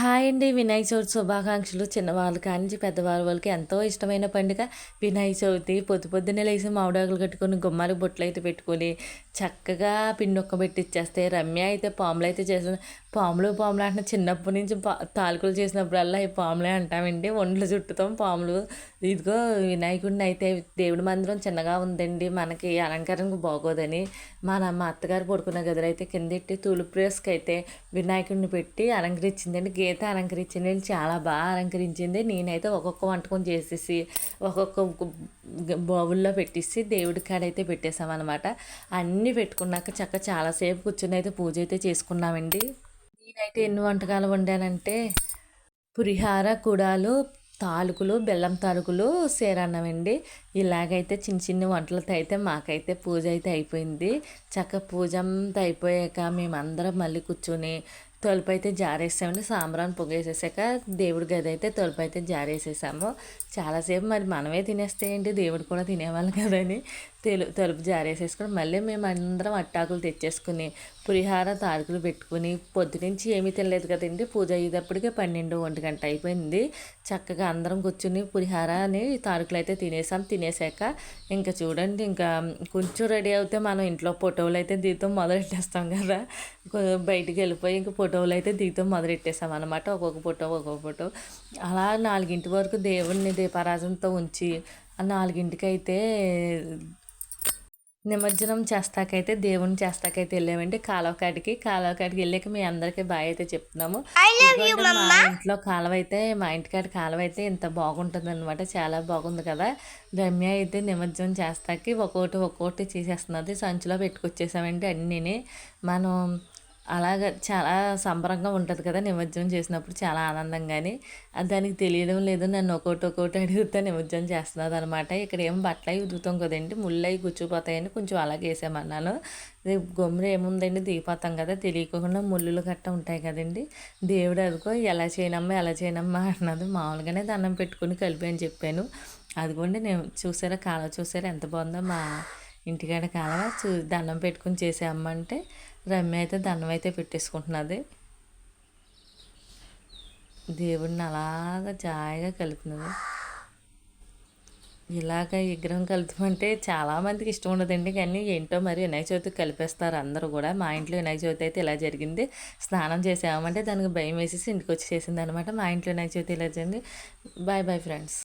Hi అండి. వినాయక చవితి శుభాకాంక్షలు చిన్నవాళ్ళు కానించి పెద్దవాళ్ళ వాళ్ళకి ఎంతో ఇష్టమైన పండుగ. వినాయక చవితి పొద్దు పొద్దున్నే లేచి మామిడాకులు కట్టుకొని గుమ్మాలకు బొట్లు అయితే పెట్టుకొని చక్కగా పిండొక్క పెట్టి ఇచ్చేస్తే రమ్య అయితే పాములు అయితే చేసిన పాములు పాములు అంటే చిన్నప్పటి నుంచి పా తాలకులు చేసినప్పుడల్లా ఈ పాములే అంటామండి. ఒండ్లు చుట్టుతాం పాములు. ఇదిగో వినాయకుడిని అయితే దేవుడి మందిరం చిన్నగా ఉందండి. మనకి అలంకరణకు బాగోదని మన మా అత్తగారు పడుకున్న గదిలో అయితే కిందెట్టి తులుప్రేస్కి అయితే వినాయకుడిని పెట్టి అలంకరించిందండి. గీత అలంకరించింది. చాలా బాగా అలంకరించింది. నేనైతే ఒక్కొక్క వంటకం చేసేసి ఒక్కొక్క బౌల్లో పెట్టేసి దేవుడి కాడైతే పెట్టేసామన్నమాట. అన్నీ పెట్టుకున్నాక చక్క చాలాసేపు కూర్చొని అయితే పూజ అయితే చేసుకున్నామండి. నేనైతే ఎన్ని వంటకాలు వండానంటే పురిహార కుడాలు తాలుకులు బెల్లం తాలుకులు సేరన్నమండి. ఇలాగైతే చిన్న చిన్న వంటలతో అయితే మాకైతే పూజ అయితే అయిపోయింది. చక్క పూజ అంతా అయిపోయాక మేమందరం మళ్ళీ కూర్చొని తలుపు అయితే జారేసామండి. సాంబ్రాన్ పొగేసేసాక దేవుడి గది అయితే తలుపు అయితే జారేసేసాము. చాలాసేపు మరి మనమే తినేస్తే ఏంటి? దేవుడు కూడా తినేవాళ్ళు కదని తెలు తలుపు జారేసేసుకుని మళ్ళీ మేము అందరం అట్టాకులు తెచ్చేసుకుని పులిహార తారకులు పెట్టుకుని పొద్దునుంచి ఏమీ తినలేదు కదండి. పూజ అయ్యేటప్పటికే పన్నెండు ఒంటి గంట అయిపోయింది. చక్కగా అందరం కూర్చుని పులిహార అని అయితే తినేసాం. తినేసాక ఇంకా చూడండి ఇంకా కొంచెం రెడీ అవుతే మనం ఇంట్లో ఫోటోలు అయితే దిగుతాం మొదలెట్టేస్తాం కదా. బయటికి వెళ్ళిపోయి ఇంకా ఫోటోలు అయితే దిగుతాం మొదలెట్టేసాం అనమాట ఒక్కొక్క ఫోటో ఒక్కొక్క ఫోటో. అలా నాలుగింటి వరకు దేవుడిని దీపారాజంతో ఉంచి నాలుగింటికి అయితే నిమజ్జనం చేస్తాకైతే దేవుని చేస్తాకైతే వెళ్ళామండి. కాలువ కాడికి కాలువ కాడికి వెళ్ళాక మీ అందరికీ బాయ్ అయితే చెప్తున్నాము. మా ఇంట్లో కాలువ అయితే మా ఇంటికాడ కాలువ అయితే ఇంత బాగుంటుంది అనమాట చాలా బాగుంది కదా. రమ్య అయితే నిమజ్జనం చేస్తాకి ఒక్కొక్కటి ఒక్కొక్కటి చేసేస్తున్నది. సంచిలో పెట్టుకొచ్చేసామండి అన్నీని. మనం అలాగ చాలా సంబరంగా ఉంటుంది కదా నిమజ్జనం చేసినప్పుడు చాలా ఆనందంగాని. దానికి తెలియడం లేదు. నన్ను ఒకటి ఒక్కోటి అడుగుతా నిమజ్జనం చేస్తున్నది అనమాట ఇక్కడ ఏం బట్టలు అవి ఉదుగుతాం కదండి. ముళ్ళు అవి గుచ్చిపోతాయని కొంచెం అలాగే వేసామన్నాను. గొమ్మరు ఏముందండి? దిగిపోతాం కదా. తెలియకుండా ముళ్ళులు గట్ట ఉంటాయి కదండి. దేవుడు అదిగో ఎలా చేయనమ్మా ఎలా చేయనమ్మా అన్నది మామూలుగానే దండం పెట్టుకుని కలిపి అని చెప్పాను. అదిగోండి నేను చూసారా కాలం చూసారా? ఎంత బాగుందో మా ఇంటికాడ కాలువ చూ దండం పెట్టుకుని చేసామంటే రమ్య అయితే దండం అయితే పెట్టేసుకుంటున్నది. దేవుడిని అలాగా జాయిగా కలిపినది ఇలాగ విగ్రహం కలుపుమంటే చాలామందికి ఇష్టం ఉండదండి కానీ ఏంటో మరి వినాయక చవితికి కలిపేస్తారు అందరూ కూడా. మా ఇంట్లో వినాయక చవితి అయితే ఇలా జరిగింది. స్నానం చేసామంటే దానికి భయం వేసేసి ఇంటికి వచ్చి చేసింది అనమాట మా ఇంట్లో వినాయక చవితి ఇలా జరిగింది. Bye bye friends